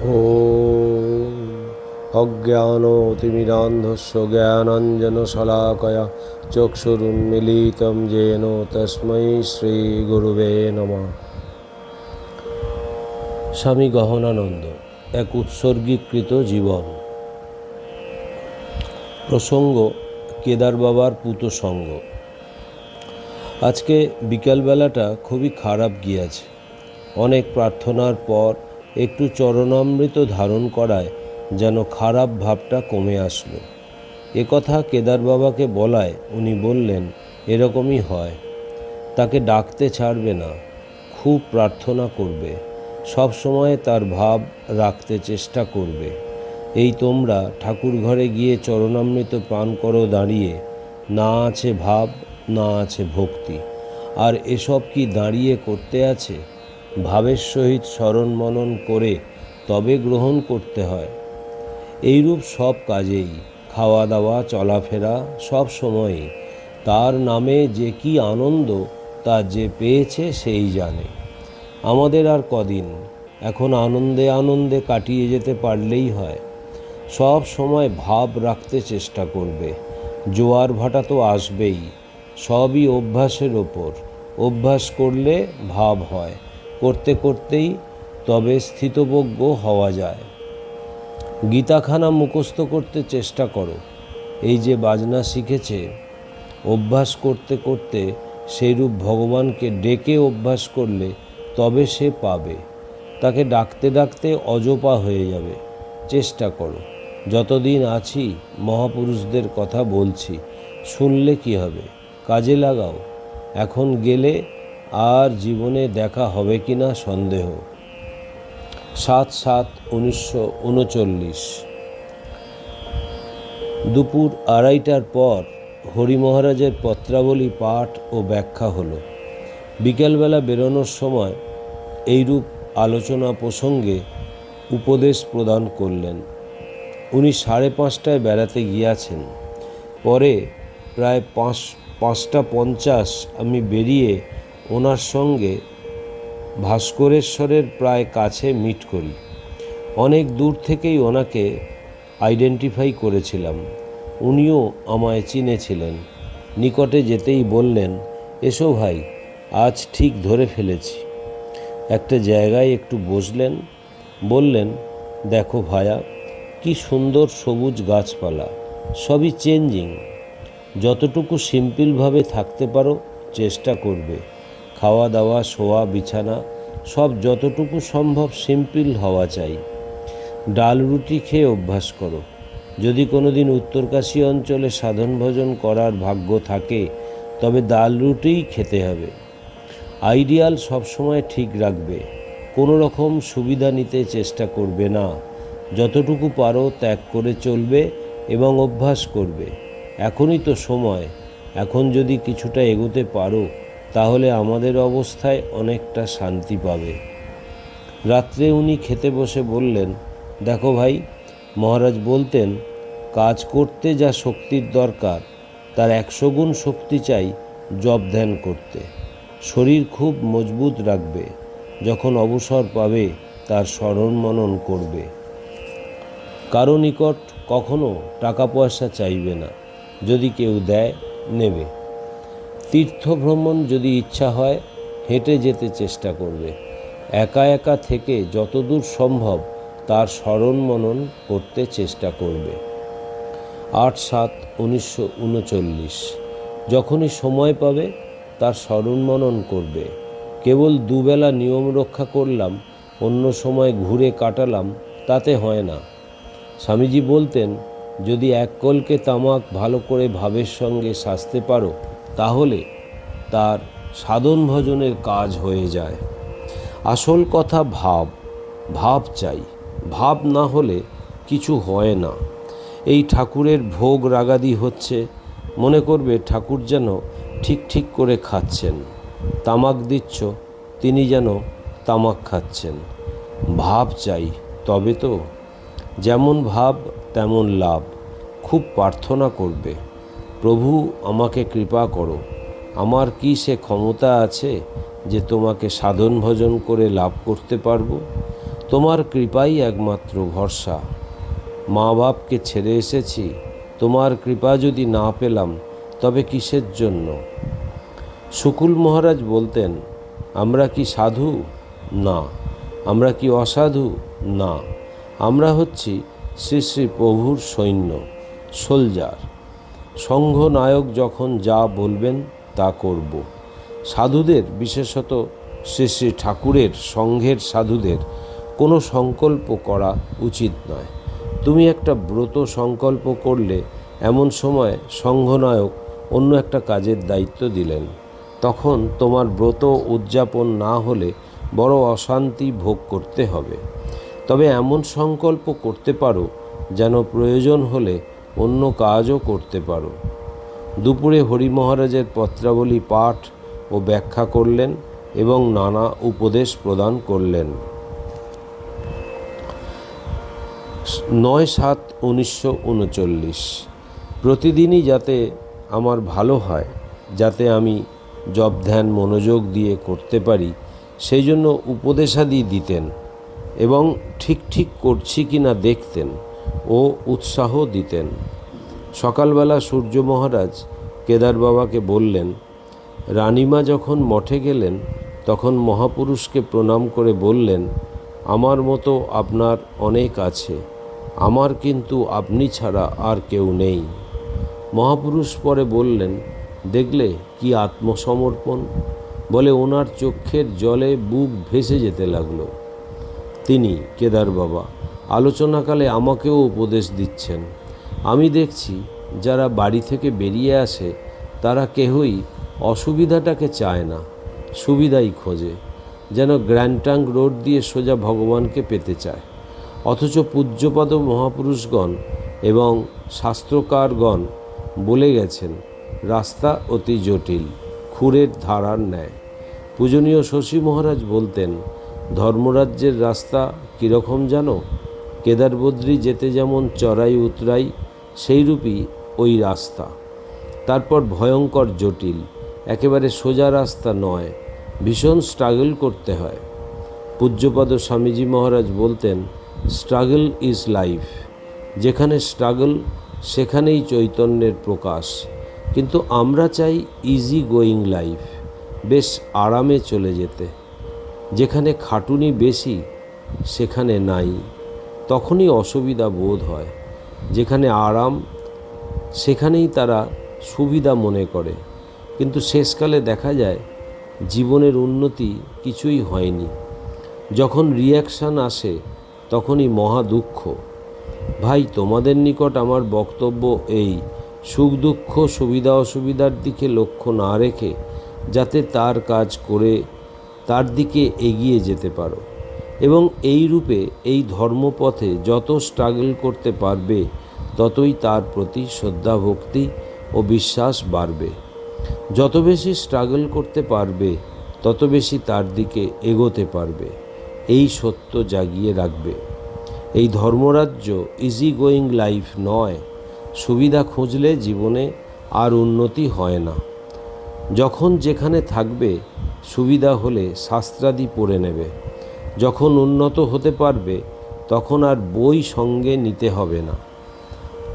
ॐ अज्ञानोतिमिरान्धस्य ज्ञानञ्जनशलाकया চক্ষুরুন্মিলিতম যেন তস্মৈ শ্রী নম স্বামী গহনানন্দ এক উৎসর্গীকৃত জীবন প্রসঙ্গ কেদার বাবার পুত সঙ্গ আজকে বিকালবেলাটা খুবই খারাপ গিয়েছে অনেক প্রার্থনার পর একটু চরণামৃত ধারণ করায় যেন খারাপ ভাবটা কমে আসলো। একথা কেদার বাবাকে বলায় উনি বললেন, এরকমই হয়। তাকে ডাকতে ছাড়বে না। খুব প্রার্থনা করবে। সব সময় তার ভাব রাখতে চেষ্টা করবে। এই তোমরা ঠাকুর ঘরে গিয়ে চরণামৃত পান করো দাঁড়িয়ে। না আছে ভাব, না আছে ভক্তি। আর এসব কি দাঁড়িয়ে করতে আছে? ভাবের সহিত স্মরণ মনন করে তবে গ্রহণ করতে হয়। এইরূপ সব কাজেই খাওয়া দাওয়া চলাফেরা সব সময়ই তার নামে যে কি আনন্দ তা যে পেয়েছে সেই জানে। আমাদের আর কদিন, এখন আনন্দে আনন্দে কাটিয়ে যেতে পারলেই হয়। সব সময় ভাব রাখতে চেষ্টা করবে। জোয়ার ভাটা তো আসবেই, সবই অভ্যাসের ওপর। অভ্যাস করলে ভাব হয়। করতে করতেই তবে স্থিতবজ্ঞ হওয়া যায়। গীতাখানা মুখস্থ করতে চেষ্টা করো। এই যে বাজনা শিখেছে, অভ্যাস করতে করতে সেইরূপ ভগবানকে ডেকে অভ্যাস করলে তবে সে পাবে। তাকে ডাকতে ডাকতে অজপা হয়ে যাবে। চেষ্টা করো। যতদিন আছি, মহাপুরুষদের কথা বলছি। শুনলে কি হবে? কাজে লাগাও। এখন গেলে আর জীবনে দেখা হবে কি না সন্দেহ। সাত সাত উনিশশো উনচল্লিশ। দুপুর আড়াইটার পর হরি মহারাজের পত্রাবলী পাঠ ও ব্যাখ্যা হলো। বিকেলবেলা বেরোনোর সময় এইরূপ আলোচনা প্রসঙ্গে উপদেশ প্রদান করলেন। উনি সাড়ে পাঁচটায় বেড়াতে গিয়াছেন। পরে প্রায় পাঁচ, পাঁচটা পঞ্চাশ আমি বেরিয়ে ওনার সঙ্গে ভাস্করেশ্বরের প্রায় কাছে মিট করি। অনেক দূর থেকেই ওনাকে আইডেন্টিফাই করেছিলাম। উনিও আমায় চিনেছিলেন। নিকটে যেতেই বললেন, এসো ভাই, আজ ঠিক ধরে ফেলেছি। একটা জায়গায় একটু বসলেন, বললেন, দেখো ভায়া, কি সুন্দর সবুজ গাছপালা, সবই চেঞ্জিং যতটুকু সিম্পলভাবে থাকতে পারো, চেষ্টা করবে। খাওয়া দাওয়া শোয়া, বিছানা, সব যতটুকু সম্ভব সিম্পল হওয়া চাই। ডাল রুটি খেয়ে অভ্যাস করো। যদি কোনো দিন উত্তরকাশী অঞ্চলে সাধন ভোজন করার ভাগ্য থাকে, তবে ডাল রুটিই খেতে হবে। আইডিয়াল সবসময় ঠিক রাখবে। কোনো রকম সুবিধা নিতে চেষ্টা করবে না। যতটুকু পারো ত্যাগ করে চলবে এবং অভ্যাস করবে। এখনই তো সময়। এখন যদি কিছুটা এগোতে পারো তাহলে আমাদের অবস্থায় অনেকটা শান্তি পাবে। রাত্রে উনি খেতে বসে বললেন, দেখো ভাই, মহারাজ বলতেন, কাজ করতে যা শক্তির দরকার, তার একশো গুণ শক্তি চাই জব ধ্যান করতে। শরীর খুব মজবুত রাখবে, যখন অবসর পাবে, তার স্মরণ মনন করবে। কারও নিকট কখনো টাকা পয়সা চাইবে না, যদি কেউ দেয়, নেবে। তীর্থ ভ্রমণ যদি ইচ্ছা হয়, হেঁটে যেতে চেষ্টা করবে। একা একা থেকে যতদূর সম্ভব তার স্মরণ মনন করতে চেষ্টা করবে। আট সাত উনিশশো উনচল্লিশ। যখনই সময় পাবে, তার স্মরণ মনন করবে। কেবল দুবেলা নিয়ম রক্ষা করলাম, অন্য সময় ঘুরে কাটালাম, তাতে হয় না। স্বামীজি বলতেন, যদি এক কলকে তামাক ভালো করে ভাবের সঙ্গে সাজতে পারো তাহলে তার সাধন ভজনের কাজ হয়ে যায়। আসল কথা ভাব ভাব চাই। ভাব না হলে কিছু হয় না। এই ঠাকুরের ভোগ রাগাদি হচ্ছে, মনে করবে ঠাকুর যেন ঠিক ঠিক করে খাচ্ছেন। তামাক দিচ্ছ, তিনি যেন তামাক খাচ্ছেন। ভাব চাই, তবে তো যেমন ভাব, তেমন লাভ। খুব প্রার্থনা করবে। প্রভু, আমাকে কৃপা করো। আমার কি সে ক্ষমতা আছে যে তোমাকে সাধন ভজন করে লাভ করতে পারব? তোমার কৃপাই একমাত্র ভরসা। মা বাপকে ছেড়ে এসেছি, তোমার কৃপা যদি না পেলাম, তবে কিসের জন্য? শুকুল মহারাজ বলতেন, আমরা কি সাধু? না। আমরা কি অসাধু? না। আমরা হচ্ছি শ্রী শ্রী প্রভুর সৈন্য, সোলজার। সংঘ নায়ক যখন যা বলবেন তা করব। সাধুদের, বিশেষত শ্রী শ্রী ঠাকুরের সংঘের সাধুদের, কোনো সংকল্প করা উচিত নয়। তুমি একটা ব্রত সংকল্প করলে এমন সময় সংঘনায়ক অন্য একটা কাজের দায়িত্ব দিলেন। তখন তোমার ব্রত উদযাপন না হলে বড় অশান্তি ভোগ করতে হবে। তবে এমন সংকল্প করতে পারো যেন প্রয়োজন হলে অন্য কাজও করতে পারো। দুপুরে হরি মহারাজের পত্রাবলী পাঠ ও ব্যাখ্যা করলেন এবং নানা উপদেশ প্রদান করলেন। নয় সাত উনিশশো উনচল্লিশ। প্রতিদিনই যাতে আমার ভালো হয়, যাতে আমি জব ধ্যান মনোযোগ দিয়ে করতে পারি, সেই জন্য উপদেশাদি দিতেন এবং ঠিক ঠিক করছি কি না দেখতেন। ও উৎসাহ দিতেন। সকালবেলা সূর্য মহারাজ কেদার বাবাকে বললেন, রানীমা যখন মঠে গেলেন, তখন মহাপুরুষকে প্রণাম করে বললেন, আমার মতো আপনার অনেক আছে, আমার কিন্তু আপনি ছাড়া আর কেউ নেই মহাপুরুষ পরে বললেন, দেখলে কি আত্মসমর্পণ বলে ওনার চক্ষের জলে বুক ভেসে যেতে লাগল। তিনি, কেদার বাবা আলোচনাকালে আমাকেও উপদেশ দিচ্ছেন। আমি দেখছি, যারা বাড়ি থেকে বেরিয়ে আসে, তারা কেহই অসুবিধাটাকে চায় না, সুবিধাই খোঁজে, যেন গ্র্যান্টাং রোড দিয়ে সোজা ভগবানকে পেতে চায়। অথচ পূজ্যপদ মহাপুরুষগণ এবং শাস্ত্রকারগণ বলে গেছেন, রাস্তা অতি জটিল, খুরের ধারার ন্যায়। পূজনীয় শশী মহারাজ বলতেন, ধর্মরাজ্যের রাস্তা কীরকম জানো? কেদারবদ্রী যেতে যেমন চড়াই উতরাই, সেইরূপই ওই রাস্তা। তারপর ভয়ঙ্কর জটিল, একেবারে সোজা রাস্তা নয়, ভীষণ স্ট্রাগল করতে হয়। পূজ্যপদ স্বামীজি মহারাজ বলতেন স্ট্রাগল ইজ লাইফ যেখানে স্ট্রাগল সেখানেই চৈতন্যের প্রকাশ। কিন্তু আমরা চাই ইজি গোয়িং লাইফ বেশ আরামে চলে যেতে। যেখানে খাটুনি বেশি, সেখানে নাই। তখনই অসুবিধা বোধ হয়। যেখানে আরাম, সেখানেই তারা সুবিধা মনে করে। কিন্তু শেষকালে দেখা যায়, জীবনের উন্নতি কিছুই হয়নি। যখন রিয়াকশান আসে, তখনই মহা দুঃখ। ভাই, তোমাদের নিকট আমার বক্তব্য এই, সুখ দুঃখ, সুবিধা অসুবিধার দিকে লক্ষ্য না রেখে, যাতে তার কাজ করে, তার দিকে এগিয়ে যেতে পারো। এবং এই রূপে এই ধর্মপথে যত স্ট্রাগল করতে পারবে, ততই তার প্রতি শ্রদ্ধা, ভক্তি ও বিশ্বাস বাড়বে। যত বেশি স্ট্রাগল করতে পারবে, তত বেশি তার দিকে এগোতে পারবে। এই সত্য জাগিয়ে রাখবে। এই ধর্মরাজ্য ইজি গোয়িং লাইফ নয়। সুবিধা খুঁজলে জীবনে আর উন্নতি হয় না। যখন যেখানে থাকবে, সুবিধা হলে শাস্ত্রাদি পড়ে নেবে। যখন উন্নত হতে পারবে, তখন আর বই সঙ্গে নিতে হবে না।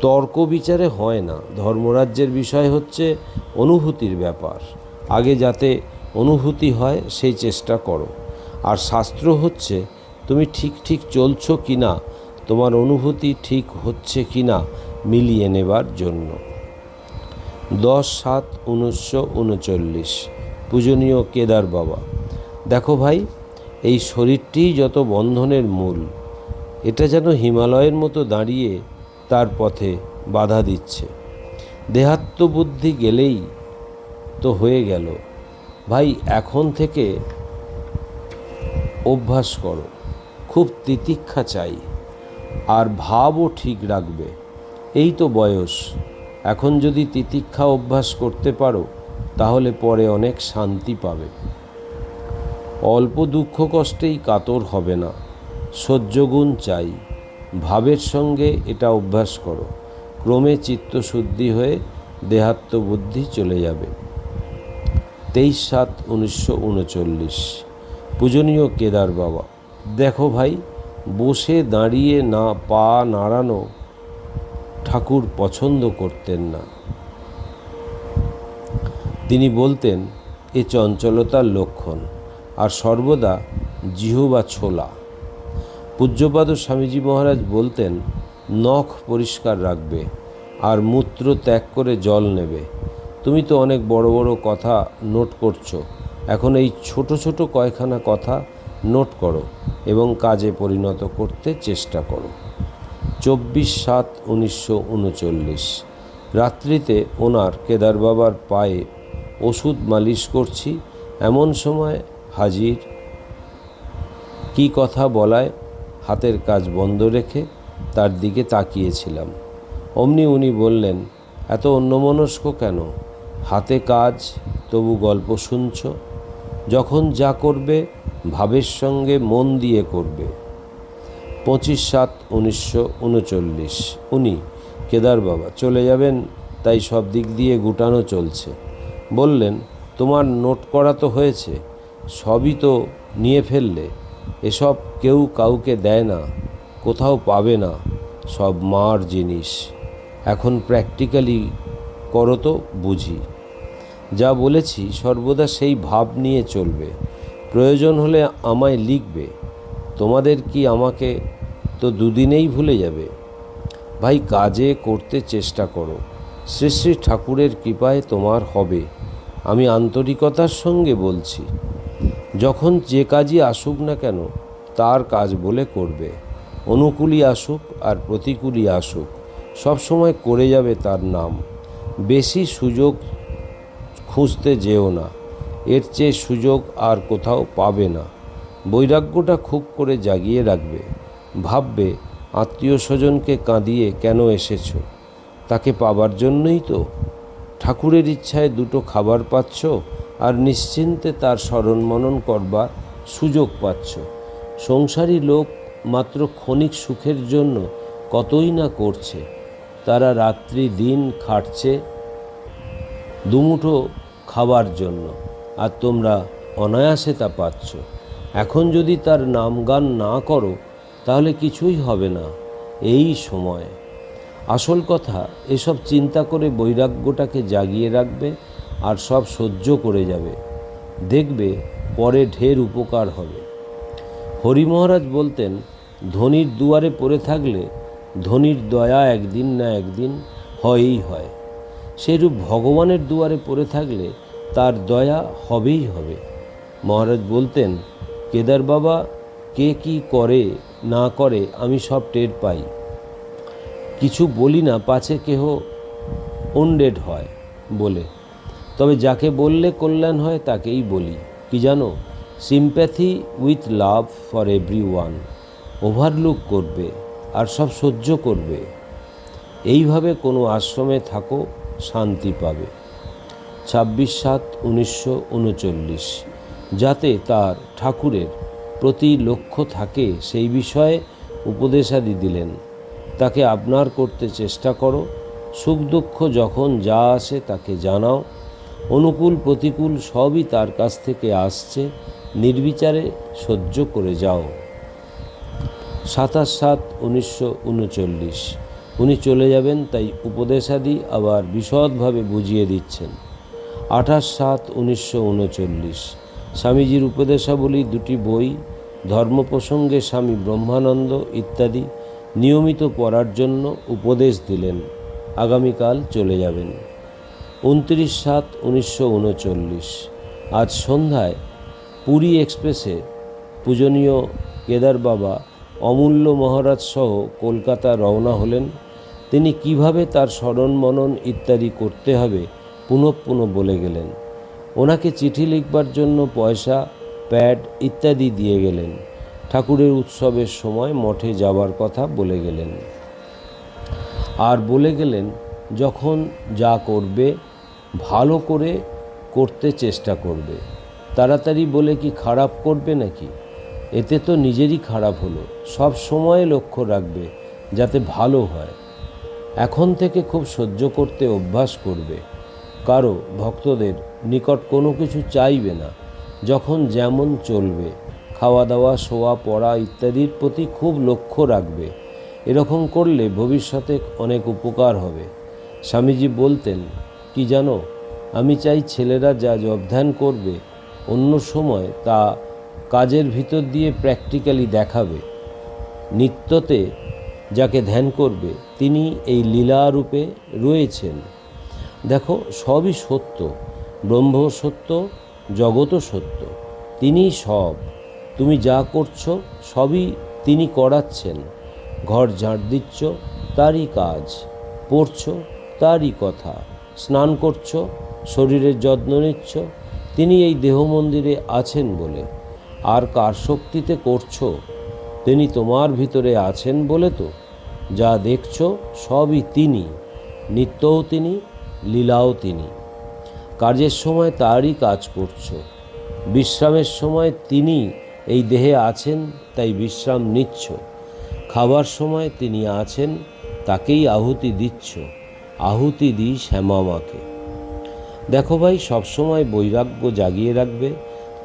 তর্ক বিচারে হয় না। ধর্মরাজ্যের বিষয় হচ্ছে অনুভূতির ব্যাপার। আগে যাতে অনুভূতি হয়, সেই চেষ্টা করো। আর শাস্ত্র হচ্ছে, তুমি ঠিক ঠিক চলছো কি না তোমার অনুভূতি ঠিক হচ্ছে কি না মিলিয়ে নেবার জন্য। দশ সাত উনিশশো উনচল্লিশ। পূজনীয় কেদার বাবা। দেখো ভাই এই শরীরটিই যত বন্ধনের মূল, এটা যেন হিমালয়ের মতো দাঁড়িয়ে তার পথে বাধা দিচ্ছে। দেহাত্মবুদ্ধি গেলেই তো হয়ে গেল। ভাই, এখন থেকে অভ্যাস করো, খুব তিতিক্ষা চাই, আর ভাবও ঠিক রাখবে। এই তো বয়স, এখন যদি তিতিক্ষা অভ্যাস করতে পারো, তাহলে পরে অনেক শান্তি পাবে। অল্প দুঃখ কষ্টেই কাতর হবে না। সহ্যগুণ চাই। ভাবের সঙ্গে এটা অভ্যাস করো। ক্রমে চিত্তশুদ্ধি হয়ে দেহাত্মবুদ্ধি চলে যাবে। তেইশ সাত উনিশশো উনচল্লিশ। পূজনীয় কেদার বাবা, দেখো ভাই, বসে দাঁড়িয়ে না পা নাড়ানো ঠাকুর পছন্দ করতেন না। তিনি বলতেন, এ চঞ্চলতার লক্ষণ। আর সর্বদা জিহু বা ছোলা। পূজ্যপাদ স্বামীজি মহারাজ বলতেন, নখ পরিষ্কার রাখবে আর মূত্র ত্যাগ করে জল নেবে। তুমি তো অনেক বড় বড় কথা নোট করছ। এখন এই ছোট ছোট কয়খানা কথা নোট করো এবং কাজে পরিণত করতে চেষ্টা করো। চব্বিশ সাত উনিশশো উনচল্লিশ। রাত্রিতে ওনার কেদার বাবার পায়ে ওষুধ মালিশ করছি। এমন সময় হাজির। কি কথা বলায়, হাতের কাজ বন্ধ রেখে তার দিকে তাকিয়েছিলাম। অমনি উনি বললেন, এত অন্যমনস্ক কেন? হাতে কাজ, তবু গল্প শুনছ? যখন যা করবে, ভাবের সঙ্গে মন দিয়ে করবে। পঁচিশ সাত উনিশশো উনচল্লিশ। উনি, কেদার বাবা, চলে যাবেন, তাই সব দিক দিয়ে গুটানো চলছে। বললেন, তোমার নোট করা তো হয়েছে সবই তো নিয়ে ফেললে। এসব কেউ কাউকে দেয় না, কোথাও পাবে না সব মার জিনিস। এখন প্র্যাকটিক্যালি করো তো, বুঝি। যা বলেছি সর্বদা সেই ভাব নিয়ে চলবে। প্রয়োজন হলে আমায় লিখবে, তোমাদের কি আমাকে তো দুদিনেই ভুলে যাবে? ভাই, কাজে করতে চেষ্টা করো। শ্রী শ্রী ঠাকুরের কৃপায় তোমার হবে, আমি আন্তরিকতার সঙ্গে বলছি। যখন যে কাজই আসুক না কেন, তার কাজ বলে করবে। অনুকূলই আসুক আর প্রতিকূলই আসুক, সব সময় করে যাবে তার নাম। বেশি সুযোগ খুঁজতে যেও না, এর চেয়ে সুযোগ আর কোথাও পাবে না। বৈরাগ্যটা খুব করে জাগিয়ে রাখবে। ভাববে, আত্মীয় স্বজনকে কাঁদিয়ে কেন এসেছ? তাকে পাবার জন্যই তো? ঠাকুরের ইচ্ছায় দুটো খাবার পাচ্ছ? আর নিশ্চিন্তে তার স্মরণ মনন করবার সুযোগ পাচ্ছ। সংসারী লোক মাত্র ক্ষণিক সুখের জন্য কতই না করছে। তারা রাত্রি দিন খাটছে দুমুঠো খাবার জন্য, আর তোমরা অনায়াসে তা পাচ্ছ। এখন যদি তার নাম গান না করো, তাহলে কিছুই হবে না এই সময়। আসল কথা, এসব চিন্তা করে বৈরাগ্যটাকে জাগিয়ে রাখবে আর সব সহ্য করে যাবে। দেখবে পরে ঢের উপকার হবে। হরি মহারাজ বলতেন, ধনির দুয়ারে পড়ে থাকলে ধনির দয়া একদিন না একদিন হয়ই হয়। সেরূপ ভগবানের দুয়ারে পড়ে থাকলে তার দয়া হবেই হবে। মহারাজ বলতেন, কেদার বাবা, কে কি করে না করে আমি সব টের পাই। কিছু বলি না, পাছে কেহ ওনডেড হয় বলে। তবে যাকে বললে কল্যাণ হয় তাকেই বলি। কি জানো? Sympathy with love for everyone overlook করবে আর সব সহ্য করবে। এইভাবে কোনো আশ্রমে থাকো, শান্তি পাবে। ছাব্বিশ সাত উনিশশো উনচল্লিশ। যাতে তার ঠাকুরের প্রতি লক্ষ্য থাকে, সেই বিষয়ে উপদেশাদি দিলেন। তাকে আপনার করতে চেষ্টা করো। সুখ দুঃখ যখন যা আসে তাকে জানাও। অনুকূল প্রতিকূল সবই তার কাছ থেকে আসছে, নির্বিচারে সহ্য করে যাও। সাতাশ সাত উনিশশো উনচল্লিশ। উনি চলে যাবেন, তাই উপদেশাদি আবার বিশদভাবে বুঝিয়ে দিচ্ছেন। আঠাশ সাত উনিশশো উনচল্লিশ। স্বামীজির উপদেশাবলী দুটি বই, ধর্ম প্রসঙ্গে স্বামী ব্রহ্মানন্দ ইত্যাদি নিয়মিত পড়ার জন্য উপদেশ দিলেন। আগামীকাল চলে যাবেন। উনত্রিশ সাত উনিশশো উনচল্লিশ। আজ সন্ধ্যায় পুরী এক্সপ্রেসে পূজনীয় কেদার বাবা অমূল্য মহারাজ সহ কলকাতা রওনা হলেন। তিনি কীভাবে তার স্মরণ মনন ইত্যাদি করতে হবে পুনঃ পুনঃ বলে গেলেন। ওনাকে চিঠি লিখবার জন্য পয়সা, প্যাড ইত্যাদি দিয়ে গেলেন। ঠাকুরের উৎসবের সময় মঠে যাবার কথা বলে গেলেন। আর বলে গেলেন যখন যা করবে, ভালো করে করতে চেষ্টা করবে। তাড়াতাড়ি বলে কি খারাপ করবে নাকি? এতে তো নিজেরই খারাপ হলো। সব সময় লক্ষ্য রাখবে যাতে ভালো হয়। এখন থেকে খুব সহ্য করতে অভ্যাস করবে। কারও ভক্তদের নিকট কোনো কিছু চাইবে না। যখন যেমন চলবে খাওয়া দাওয়া শোয়া, পড়া ইত্যাদির প্রতি খুব লক্ষ্য রাখবে। এরকম করলে ভবিষ্যতে অনেক উপকার হবে। স্বামীজি বলতেন, কি জানো, আমি চাই ছেলেরা যা ধ্যান করবে, অন্য সময় তা কাজের ভিতর দিয়ে প্র্যাকটিক্যালি দেখাবে। নিত্যতে যাকে ধ্যান করবে, তিনি এই লীলারূপে রয়েছেন। দেখো, সবই সত্য, ব্রহ্ম সত্য জগতও সত্য, তিনিই সব। তুমি যা করছ, সবই তিনি করাচ্ছেন। ঘর ঝাড় দিচ্ছ, তারই কাজ। পড়ছো তারই কথা। স্নান করছ, শরীরের যত্ন নিচ্ছ, তিনি এই দেহ মন্দিরে আছেন বলে। আর কার শক্তিতে করছ? তিনি তোমার ভিতরে আছেন বলে তো। যা দেখছ, সবই তিনি, নিত্যও তিনি, লীলাও তিনি। কাজের সময় তারই কাজ করছ। বিশ্রামের সময় তিনি এই দেহে আছেন, তাই বিশ্রাম নিচ্ছ। খাবার সময় তিনি আছেন, তাকেই আহুতি দিচ্ছ। আহুতি দিই শ্যামা মাকে দেখো ভাই, সবসময় বৈরাগ্য জাগিয়ে রাখবে।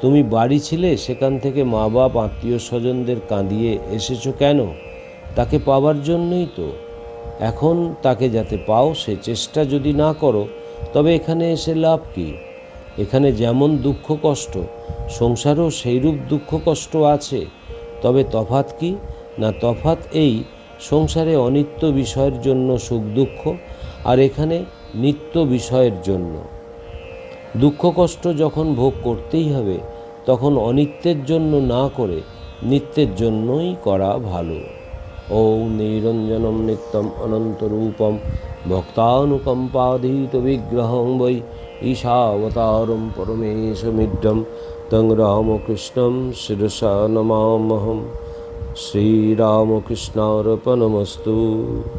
তুমি বাড়ি ছিলে, সেখান থেকে মা বাপ আত্মীয় স্বজনদের কাঁদিয়ে এসেছ কেন? তাকে পাওয়ার জন্যই তো। এখন তাকে যাতে পাও, সে চেষ্টা যদি না করো, তবে এখানে এসে লাভ কি? এখানে যেমন দুঃখ কষ্ট, সংসারেও সেইরূপ দুঃখ কষ্ট আছে। তবে তফাত কি? না তফাত এই, সংসারে অনিত্য বিষয়ের জন্য সুখ দুঃখ আর এখানে নিত্য বিষয়ের জন্য। দুঃখ কষ্ট যখন ভোগ করতেই হবে, তখন অনিত্যের জন্য না করে নিত্যের জন্যই করা ভালো। ওম নিরঞ্জনম নিত্যম অনন্তরূপম ভক্তানুকম্পাধীত বিগ্রহং বৈ ঈশাবতারম পরমেশমিড্ডম তং রামকৃষ্ণম শিরসা নমামহম শ্রীরামকৃষ্ণার্পণমস্তু।